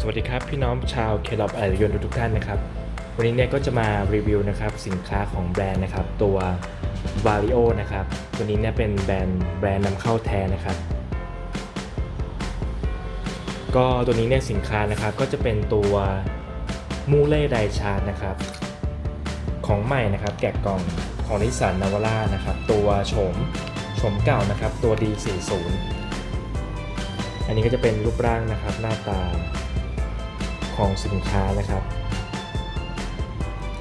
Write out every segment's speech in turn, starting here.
สวัสดีครับ พี่น้องชาวเคลอบไอรยนทุกท่านนะครับ วันนี้เนี่ยก็จะมารีวิวนะครับสินค้าของแบรนด์นะครับตัว v a r i o นะครับตัวนี้เนี่ยเป็นแบรนด์แบรนด์นำเข้าแท้นะครับ ก็ตัวนี้เนี่ยสินค้านะครับก็จะเป็นตัวมูเล่ไดชาร์ดนะครับของใหม่นะครับแกะกล่องของนิสสันนาวาร่านะครับตัวโฉมโฉมเก่านะครับตัว D40 อันนี้ก็จะเป็นรูปร่างนะครับหน้าตา ของสินค้านะครับ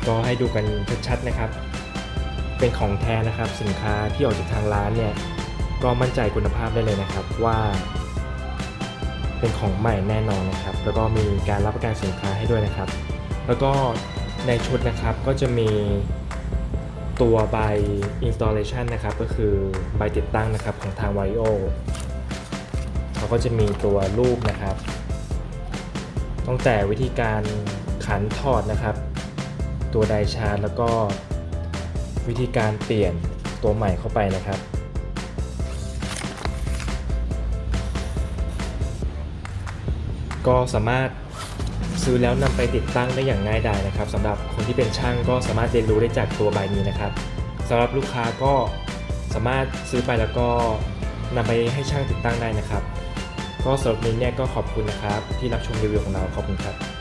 ก็ให้ดูกันชัดๆนะครับ เป็นของแท้นะครับสินค้าที่ออกจากทางร้านเนี่ยก็มั่นใจคุณภาพได้เลยนะครับว่า เป็นของใหม่แน่นอนนะครับ แล้วก็มีการรับประกันสินค้าให้ด้วยนะครับ แล้วก็ในชุดนะครับก็จะมีตัวใบ installation นะครับ ก็คือใบติดตั้งนะครับของทาง Vario เขาก็จะมีตัวรูปนะครับ ตั้งแต่วิธีการขันถอดนะครับ ตัวไดชาร์จแล้วก็วิธีการเปลี่ยนตัวใหม่เข้าไปนะครับก็สามารถซื้อแล้วนำไปติดตั้งได้อย่างง่ายดายนะครับสำหรับคนที่เป็นช่างก็สามารถเรียนรู้ได้จากตัวใบนี้นะครับสำหรับลูกค้าก็สามารถซื้อไปแล้วก็นำไปให้ช่างติดตั้งได้นะครับ ก็สำหรับนี้เนี่ยก็ขอบคุณนะครับที่รับชมรีวิวของเราขอบคุณครับ